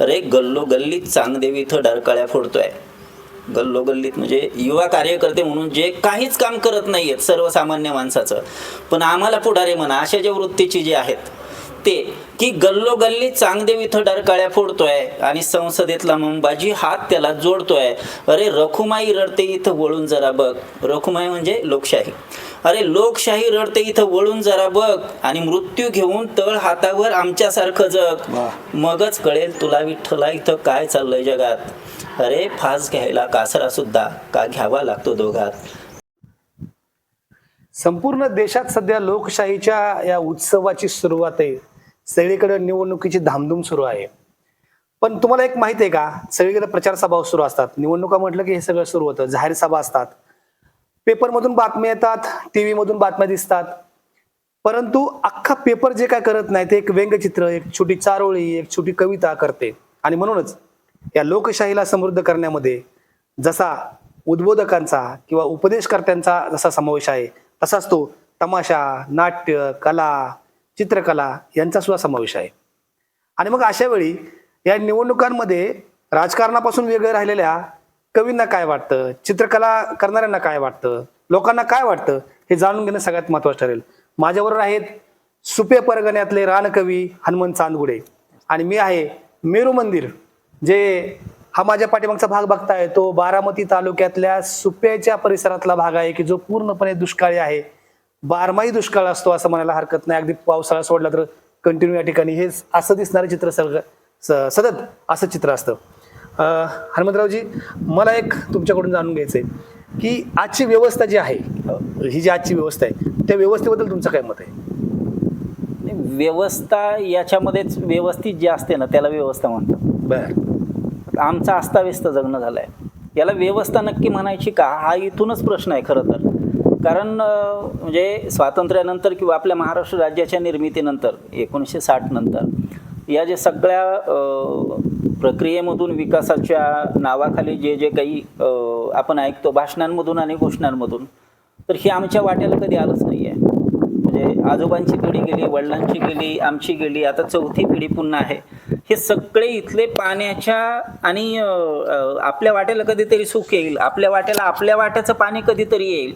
अरे गल्लोगल्लीत चांगदेवी इथं डरकाळ्या फोडतोय. गल्लोगल्लीत म्हणजे युवा कार्यकर्ते म्हणून जे काहीच काम करत नाही आहेत सर्वसामान्य माणसाचं. पण आम्हाला पुढारे म्हणा अशा ज्या वृत्तीची जे आहेत ते की गल्लोगल्ली चांगदेव इथं डरकाळ्या फोडतोय आणि संसदेतला मुंबाजी हात त्याला जोडतोय. अरे रखुमाई रडते इथं वळून जरा बघ. रखुमाई म्हणजे लोकशाही. अरे लोकशाही रडते इथं वळून जरा बघ आणि मृत्यू घेऊन तळ हातावर आमच्यासारखं जग. मगच कळेल तुला विठ्ठला इथं काय चाललंय जगात. अरे फास घ्यायला कासरा सुद्धा का घ्यावा लागतो दोघात. संपूर्ण देशात सध्या लोकशाहीच्या या उत्सवाची सुरुवात आहे. सगळीकडे निवडणुकीची धामधूम सुरू आहे. पण तुम्हाला एक माहिती आहे का? सगळीकडे प्रचार सभा सुरू असतात. निवडणुका म्हटलं की हे सगळं सुरू होतं. जाहीर सभा असतात. पेपरमधून बातम्या येतात टीव्ही मधून बातम्या दिसतात. परंतु अख्खा पेपर जे काय करत नाही ते एक व्यंगचित्र एक छोटी चारोळी एक छोटी कविता करते. आणि म्हणूनच या लोकशाहीला समृद्ध करण्यामध्ये जसा उद्बोधकांचा किंवा उपदेशकर्त्यांचा जसा समावेश आहे तसाच तो तमाशा नाट्य कला चित्रकला यांचा सुद्धा समावेश आहे. आणि मग अशा वेळी या निवडणुकांमध्ये राजकारणापासून वेगळे राहिलेल्या कवींना काय वाटतं? चित्रकला करणाऱ्यांना काय वाटतं? लोकांना काय वाटतं? हे जाणून घेणं सगळ्यात महत्वाचं ठरेल. माझ्याबरोबर आहेत सुपे परगण्यातले रानकवी हनुमंत चांदगुडे. आणि मी आहे मेरू मंदिर जे हा माझ्या पाठीमागचा भाग बघताय. तो बारामती तालुक्यातल्या सुप्याच्या परिसरातला भाग आहे की जो पूर्णपणे दुष्काळी आहे. बारमाही दुष्काळ असतो असं म्हणायला हरकत नाही. अगदी पावसाळा सोडला तर कंटिन्यू या ठिकाणी. हे असं दिसणारं चित्र सगळं स- सतत असं चित्र असतं. हनुमंतरावजी मला एक तुमच्याकडून जाणून घ्यायचंय की आजची व्यवस्था जी आहे ही जी आजची व्यवस्था आहे त्या व्यवस्थेबद्दल तुमचं काय मत आहे? व्यवस्था याच्यामध्येच व्यवस्थित जे असते ना त्याला व्यवस्था म्हणतात. बर. आमचं अस्ताव्यस्त जगणं झालं आहे याला व्यवस्था नक्की म्हणायची का हा इथूनच प्रश्न आहे खरं तर. कारण म्हणजे स्वातंत्र्यानंतर किंवा आपल्या महाराष्ट्र राज्याच्या निर्मितीनंतर एकोणीसशे साठ नंतर या जे सगळ्या प्रक्रियेमधून विकासाच्या नावाखाली जे जे काही आपण ऐकतो भाषणांमधून आणि घोषणांमधून तर हे आमच्या वाट्याला कधी आलंच नाही आहे म्हणजे आजोबांची पिढी गेली वडिलांची गेली आमची गेली आता चौथी पिढी पुन्हा आहे. हे सगळे इथले पाण्याच्या आणि आपल्या वाट्याला कधीतरी सुख येईल. आपल्या वाट्याला आपल्या वाट्याचं पाणी कधीतरी येईल.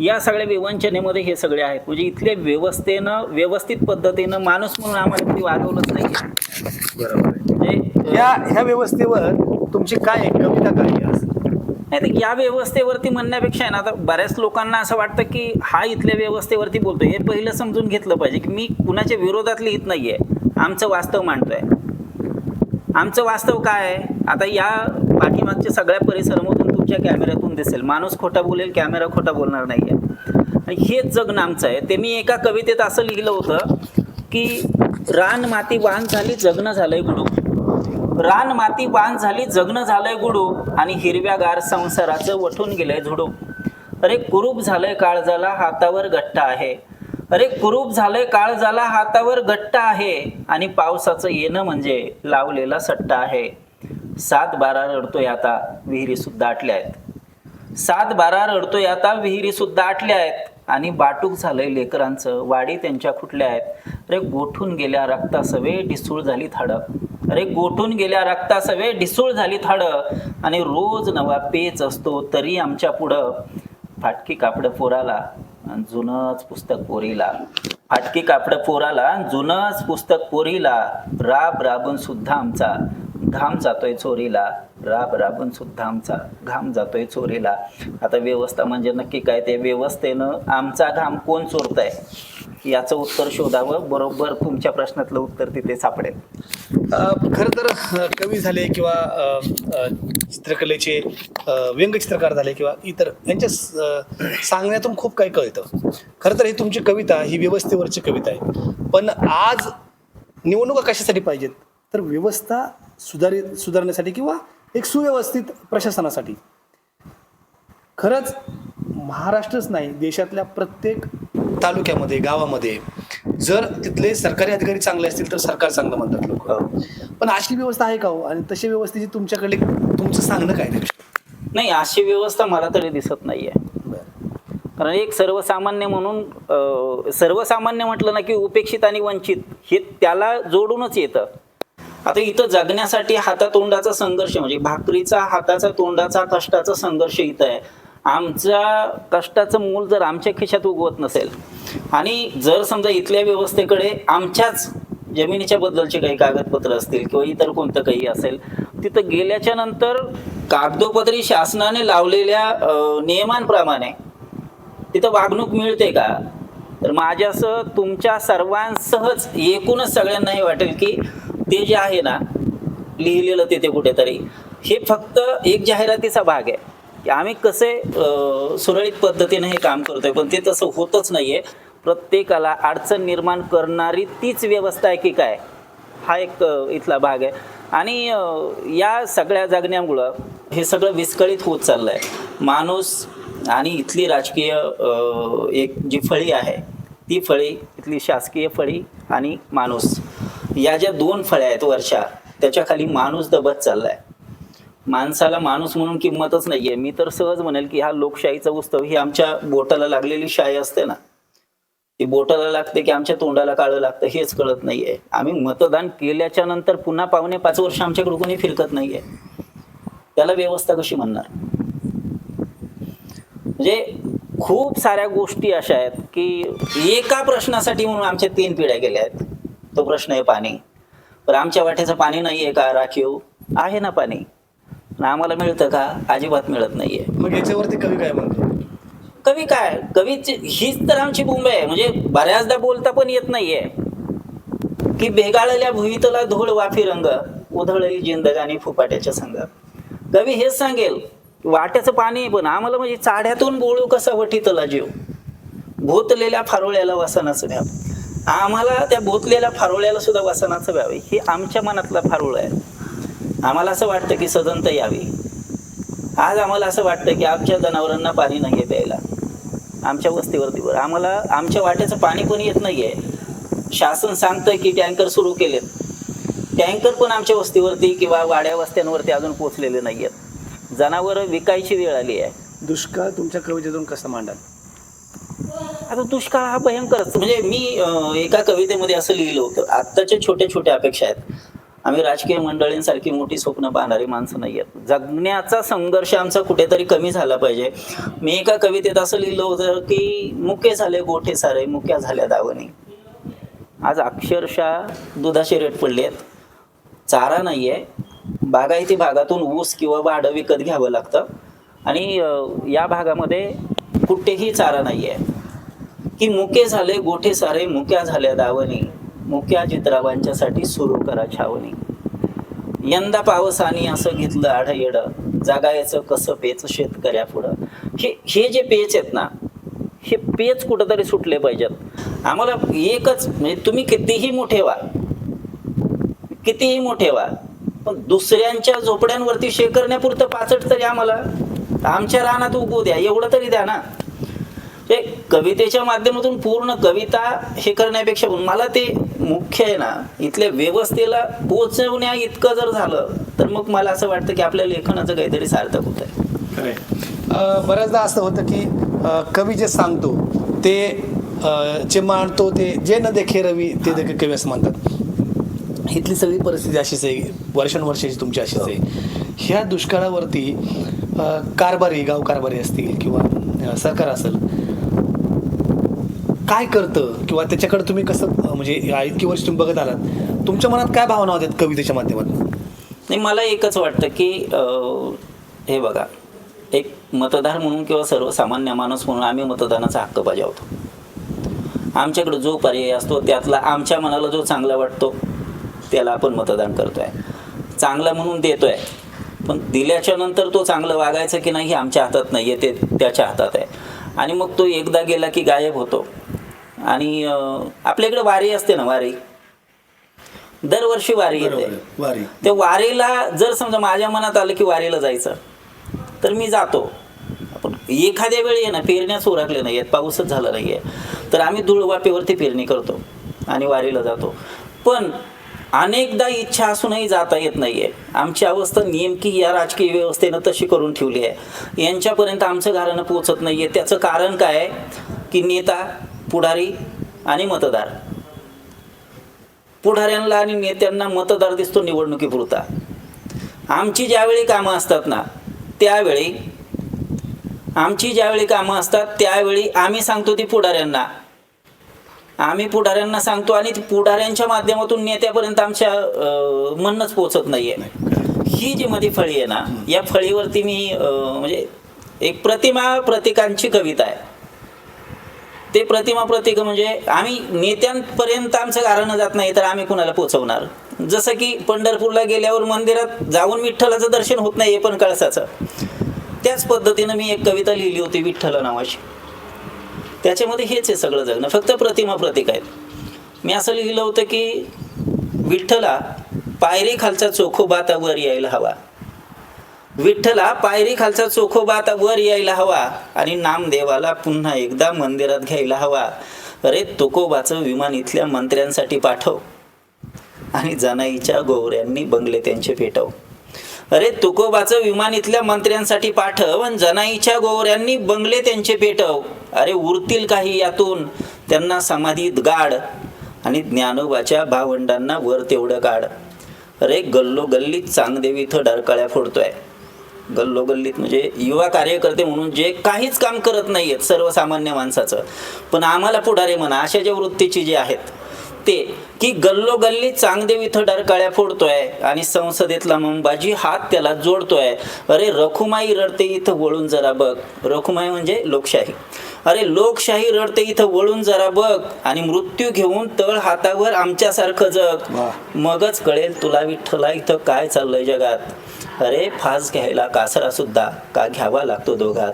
या सगळ्या विवंचनेमध्ये हे सगळे आहेत. म्हणजे इथल्या व्यवस्थेनं व्यवस्थित पद्धतीनं माणूस म्हणून आम्हाला कधी वागवलंच नाही बरोबर आहे. या ह्या व्यवस्थेवर तुमची काय कविता काय नाही तर या व्यवस्थेवरती म्हणण्यापेक्षा आहे ना आता बऱ्याच लोकांना असं वाटतं की हा इथल्या व्यवस्थेवरती बोलतोय. हे पहिलं समजून घेतलं पाहिजे की मी कुणाच्या विरोधात लिहित नाहीये. आमचं वास्तव मांडतोय. आमचं वास्तव काय आहे? आता या पाठीमागच्या सगळ्या परिसरामधून तुमच्या कॅमेऱ्यातून दिसेल. माणूस खोटा बोलेल कॅमेरा खोटा बोलणार नाहीये. आणि हेच जगणं आमचं आहे. ते मी एका कवितेत असं लिहिलं होतं की रान माती वाहन झाली जगणं झालंय गुडू. रान माती वान झाली जगणं झालंय गुडू आणि हिरव्यागार संसाराचं वठून गेलंय झुडू. अरे कुरूप झालंय काळजाला हातावर गट्टा आहे. अरे कुरूप झालंय काळजाला हातावर गट्टा आहे आणि पावसाचं येणं म्हणजे लावलेला सट्टा आहे. सात बारा रडतोय आता विहिरी सुद्धा आटल्या आहेत. सात बारा रडतोय आता विहिरी सुद्धा आटल्या आहेत आणि बाटूक झालंय लेकरांचं वाडी त्यांच्या खुटल्या आहेत. अरे गोठून गेल्या रक्तासवे ढिसूळ झाली थाड. अरे गोठून गेल्या रक्तासवे ढिसूळ झाली थाड. आणि रोज नवा पेच असतो तरी आमच्या पुढं. फाटकी कापडं पोराला आणि जुनंच पुस्तक पोरीला. फाटकी कापडं पोराला आणि जुनंच पुस्तक पोरीला. राब राबून सुद्धा आमचा घाम जातोय चोरीला. राब राबून सुद्धा आमचा घाम जातोय चोरीला. आता व्यवस्था म्हणजे नक्की काय ते? व्यवस्थेनं आमचा घाम कोण चोरतंय? याचं उत्तर शोधावं. बरोबर तुमच्या प्रश्नातलं उत्तर तिथे सापडेल. खर खरं तर कवी झाले किंवा अं, चित्रकलेचे व्यंगचित्रकार झाले किंवा इतर यांच्या सांगण्यातून खूप काही कळतं. खरं तर ही तुमची कविता ही व्यवस्थेवरची कविता आहे. पण आज निवडणुका कशासाठी पाहिजेत? तर व्यवस्था सुधारित सुधारण्यासाठी किंवा एक सुव्यवस्थित प्रशासनासाठी. खरंच महाराष्ट्रच नाही देशातल्या प्रत्येक तालुक्यामध्ये गावामध्ये जर तिथले सरकारी अधिकारी चांगले असतील तर सरकार चांगलं म्हणतात लोक. पण अशी व्यवस्था आहे का हो? आणि तशी व्यवस्थेची तुमच्याकडे तुमचं सांगणं काय नाही नाही अशी व्यवस्था मला तरी दिसत नाहीये. कारण एक सर्वसामान्य म्हणून सर्वसामान्य म्हटलं ना की उपेक्षित आणि वंचित हे त्याला जोडूनच येतं. आता इथं जगण्यासाठी हातातोंडाचा संघर्ष म्हणजे भाकरीचा हाताचा तोंडाचा कष्टाचा संघर्ष इथं आहे. आमच्या कष्टाचं मूल जर आमच्या खिशात उगवत नसेल आणि जर समजा इथल्या व्यवस्थेकडे आमच्याच जमिनीच्या बद्दलचे काही कागदपत्र असतील किंवा इतर कोणतं काही असेल तिथं गेल्याच्यानंतर कागदोपत्री शासनाने लावलेल्या नियमांप्रमाणे तिथं वागणूक मिळते का? तर माझ्यासह तुमच्या सर्वांसहच एकूणच सगळ्यांना हे वाटेल की ते जे आहे ना लिहिलेलं तिथे कुठेतरी हे फक्त एक जाहिरातीचा भाग आहे. की आम्ही कसे सुरळीत पद्धतीने हे काम करतोय पण ते तसं होतच नाहीये. प्रत्येकाला अडचण निर्माण करणारी तीच व्यवस्था आहे की काय? हा एक इथला भाग आहे. आणि या सगळ्या जगण्यामुळं हे सगळं विस्कळीत होत चाललं आहे माणूस आणि इथली राजकीय एक जी फळी आहे ती फळी इथली शासकीय फळी आणि माणूस. या ज्या दोन फळ्या आहेत वर्षा त्याच्याखाली माणूस दबत चाललाय. माणसाला माणूस म्हणून किंमतच नाहीये. मी तर सहज म्हणेल की हा लोकशाहीचा उत्सव ही आमच्या बोटाला लागलेली शाही असते ना ती बोटाला लागते की आमच्या तोंडाला काळं लागतं हेच कळत नाहीये. आम्ही मतदान केल्याच्यानंतर पुन्हा पावणे पाच वर्ष आमच्याकडे कोणी फिरकत नाहीये. त्याला व्यवस्था कशी म्हणणार? म्हणजे खूप साऱ्या गोष्टी अशा आहेत की एका प्रश्नासाठी म्हणून आमच्या तीन पिढ्या गेल्या आहेत. तो प्रश्न आहे पाणी. पण आमच्या वाट्याचं पाणी नाही आहे का राखीव? आहे ना पाणी. पण आम्हाला मिळतं का? अजिबात मिळत नाहीये. मग याच्यावरती कवी काय म्हणतो कवी काय? कवीची हीच तर आमची मुंबई आहे. म्हणजे बऱ्याचदा बोलता पण येत नाहीये. की भेगाळल्या भुईतला धूळ वाफी रंग उधळली जिंदगानी फुपाट्याच्या संग कवी हेच सांगेल वाट्याचं पाणी पण आम्हाला म्हणजे चाड्यातून बोळू कसा वटीतला जीव. भोतलेल्या फारोळ्याला वसनाचं व्याप. आम्हाला त्या भोतलेल्या फारोळ्याला सुद्धा वसनाचं व्यावे हे आमच्या मनातला फारोळ आहे. आम्हाला असं वाटतं की सदंत यावी. आज आम्हाला असं वाटतं की आमच्या जनावरांना पाणी नाही आहे प्यायला. आमच्या वस्तीवरती बरं. आम्हाला आमच्या वाट्याचं पाणी पण येत नाही आहे शासन सांगतंय की टँकर सुरू केलेत. टँकर पण आमच्या वस्तीवरती किंवा वाड्या वस्त्यांवरती अजून पोचलेले नाही आहेत जनावरं विकायची वेळ आली आहे. दुष्काळ तुमच्या कवितेतून कसा मांडाल? आता दुष्काळ हा भयंकरच म्हणजे मी एका कवितेमध्ये असं लिहिलं होतं. आत्ताच्या छोट्या छोट्या अपेक्षा आहेत. आम्ही राजकीय मंडळींसारखी मोठी स्वप्न पाहणारी माणसं नाही आहेत. जगण्याचा संघर्ष आमचा कुठेतरी कमी झाला पाहिजे. मी एका कवितेत असं लिहिलं होतं की मुके झाले गोठे सारे मुक्या झाल्या दावणी. आज अक्षरशः दुधाचे रेट पडले आहेत. चारा नाही आहे बागायती भागातून ऊस किंवा भाडं विकत घ्यावं लागतं. आणि या भागामध्ये कुठेही चारा नाही आहे की मुके झाले गोठे सारे मुक्या झाल्या दावणी. मुक्या चित्रावांच्यासाठी सुरू करा छावणी. यंदा पावसाने असं घेतलं आढ जागायचं कसं पेच शेतकऱ्या पुढं हे हे जे पेच आहेत ना हे पेच कुठंतरी सुटले पाहिजेत. आम्हाला एकच म्हणजे तुम्ही कितीही मोठे व्हा कितीही मोठे व्हा पण दुसऱ्यांच्या झोपड्यांवरती शेकरण्यापुरतं पाचट तरी आम्हाला आमच्या रानात उगवू द्या एवढं तरी द्या ना. हे कवितेच्या माध्यमातून पूर्ण कविता हे करण्यापेक्षा मला ते मुख्य आहे ना इथल्या व्यवस्थेला पोचवण्या इतकं जर झालं तर मग मला असं वाटतं की आपल्या लेखनाचं काहीतरी सार्थक होत आहे बऱ्याचदा असं होतं की कवी जे सांगतो ते जे मांडतो ते जे न देखे रवी ते देखील कवी असं म्हणतात. इथली सगळी परिस्थिती अशीच आहे वर्षानुवर्षाची तुमची अशीच आहे. ह्या दुष्काळावरती कारभारी गाव कारभारी असतील किंवा सरकार असेल काय करतं? किंवा त्याच्याकडे तुम्ही कसं म्हणजे इतकी वर्ष तुम्ही बघत आलात तुमच्या मनात काय भावना होत्यात कवितेच्या माध्यमातून? नाही मला एकच वाटतं की हे बघा एक मतदार म्हणून किंवा सर्वसामान्य माणूस म्हणून आम्ही मतदानाचा हक्क बजावतो. आमच्याकडे जो पर्याय असतो त्यातला आमच्या मनाला जो चांगला वाटतो त्याला आपण मतदान करतोय. चांगला म्हणून देतोय पण दिल्याच्या नंतर तो चांगलं वागायचं की नाही हे आमच्या हातात नाही आहे ते त्याच्या हातात आहे. आणि मग तो एकदा गेला की गायब होतो. आणि अं, आपल्याकडे वारी असते ना वारी? दरवर्षी वारी येते. वारी. त्या वारीला जर समजा माझ्या मनात आलं की वारीला जायचं तर मी जातो. पण एखाद्या वेळी आहे ना पेरण्याच उरकले नाही आहेत पाऊसच झाला नाही आहे तर आम्ही धुळवापेवरती पेरणी करतो आणि वारीला जातो. पण अनेकदा इच्छा असूनही जाता येत नाही आहे आमची अवस्था नेमकी या राजकीय व्यवस्थेनं तशी करून ठेवली आहे. यांच्यापर्यंत आमचं घरानं पोचत नाही आहे त्याचं कारण काय आहे? की नेता पुढारी आणि मतदार. पुढाऱ्यांना आणि नेत्यांना मतदार दिसतो निवडणुकीपुरता. आमची ज्यावेळी कामं असतात ना त्यावेळी आमची ज्यावेळी कामं असतात त्यावेळी आम्ही सांगतो ती पुढाऱ्यांना. आम्ही पुढाऱ्यांना सांगतो आणि पुढाऱ्यांच्या माध्यमातून नेत्यापर्यंत आमच्या म्हणणंच पोचत नाहीये. ही जी मध्ये फळी आहे ना या फळीवरती मी म्हणजे एक प्रतिमा प्रतिकांची कविता आहे. ते प्रतिमा प्रतीक म्हणजे आम्ही नेत्यांपर्यंत आमचं गारणं जात नाही तर आम्ही कुणाला पोचवणार? जसं की पंढरपूरला गेल्यावर मंदिरात जाऊन विठ्ठलाचं दर्शन होत नाही पण कळसाचं. त्याच पद्धतीनं मी एक कविता लिहिली होती विठ्ठल नावाची. त्याच्यामध्ये हेच आहे सगळं जगणं फक्त प्रतिमा प्रतीक आहेत. मी असं लिहिलं होतं की विठ्ठला पायरी खालचा चोखोबा वर यायला हवा. विठ्ठला पायरी खालचा चोखोबा आता वर यायला हवा. आणि नामदेवाला पुन्हा एकदा मंदिरात घ्यायला हवा. अरे तुकोबाचं विमान इथल्या मंत्र्यांसाठी पाठव. आणि जनाईच्या गोवऱ्यांनी बंगले त्यांचे पेटव. अरे तुकोबाचं विमान इथल्या मंत्र्यांसाठी पाठव आणि जनाईच्या गोवऱ्यांनी बंगले त्यांचे पेटव. अरे उरतील काही यातून. त्यांना समाधीत गाड. आणि ज्ञानोबाच्या भावंडांना वर तेवढं काढ अरे गल्लो गल्लीत चांगदेव इथं डरकाळ्या फोडतोय. गल्लोगल्लीत म्हणजे युवा कार्यकर्ते म्हणून जे काहीच काम करत नाही आहेत सर्वसामान्य माणसाचं. पण आम्हाला पुढारे म्हणा अशा ज्या वृत्तीची जे आहेत ते की गल्लोगल्ली चांगदेव इथं डरकाळ्या फोडतोय आणि संसदेतला मंबाजी हात त्याला जोडतोय. अरे रखुमाई रडते इथं वळून जरा बघ. रखुमाई म्हणजे लोकशाही. अरे लोकशाही रडते इथं वळून जरा बघ आणि मृत्यू घेऊन तळ हातावर आमच्यासारखं जग. मगच कळेल तुला विठ्ठला इथं काय चाललंय जगात. अरे फास घ्यायला कासरा सुद्धा का घ्यावा लागतो दोघात?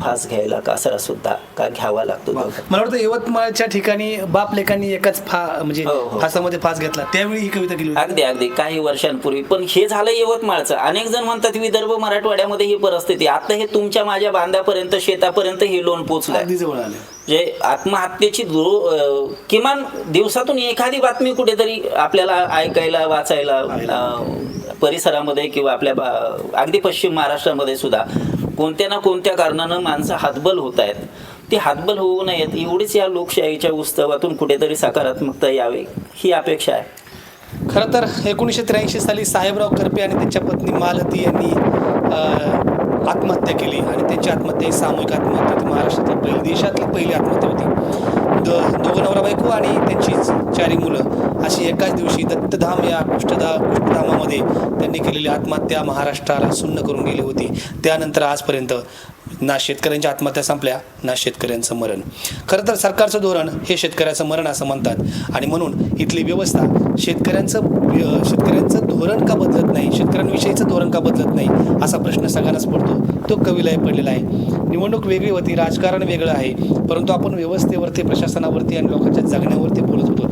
फास घ्यायला कासरा सुद्धा का घ्यावा लागतो मला वाटतं यवतमाळच्या ठिकाणी बाप लेखांनी एकाच फा म्हणजे हो, हो. फासामध्ये फास घेतला. त्यावेळी ही कविता केली अगदी अगदी. काही वर्षांपूर्वी. पण हे झालं यवतमाळचं. अनेक जण म्हणतात विदर्भ मराठवाड्यामध्ये ही परिस्थिती आता हे तुमच्या माझ्या बांधापर्यंत शेतापर्यंत हे लोन पोचलंय. अगदी जवळ आले. जे आत्महत्येची किमान दिवसातून एखादी बातमी कुठेतरी आपल्याला ऐकायला वाचायला परिसरामध्ये किंवा आपल्या बा- अगदी पश्चिम महाराष्ट्रामध्ये सुद्धा कोणत्या ना कोणत्या कारणानं माणसं हातबल होत आहेत ती हातबल होऊ नयेत एवढीच या लोकशाहीच्या उत्सवातून कुठेतरी सकारात्मकता यावी ही अपेक्षा आहे. खरं तर एकोणीसशे त्र्याऐंशी साली साहेबराव करपे आणि त्यांच्या पत्नी मालती यांनी आत्महत्या केली आणि त्यांची आत्महत्या ही सामूहिक आत्महत्या होती. महाराष्ट्रातली पहिली देशातली पहिली आत्महत्या होती. द दोघं नवरा बायको आणि त्यांची चारी मुलं. अशी एकाच दिवशी दत्तधाम या कुष्ठधा कुष्ठधामामध्ये त्यांनी केलेली आत्महत्या महाराष्ट्राला सुन्न करून गेली होती. त्यानंतर आजपर्यंत ना शेतकऱ्यांच्या आत्महत्या संपल्या ना शेतकऱ्यांचं मरण. खरं तर सरकारचं धोरण हे शेतकऱ्याचं मरण असं म्हणतात. आणि म्हणून इथली व्यवस्था शेतकऱ्यांचं शेतकऱ्यांचं धोरण का बदलत नाही? शेतकऱ्यांविषयीचं धोरण का बदलत नाही? असा प्रश्न सगळ्यांनाच पडतो. तो कवीलाही पडलेला आहे. निवडणूक वेगळी होती राजकारण वेगळं आहे. परंतु आपण व्यवस्थेवरती प्रशासनावरती आणि लोकांच्या जगण्यावरती बोलत होतो.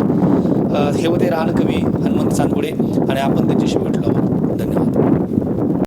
हे होते रानकवी हनुमंत चांदपुडे आणि आपण त्यांच्याशी भेटलो धन्यवाद.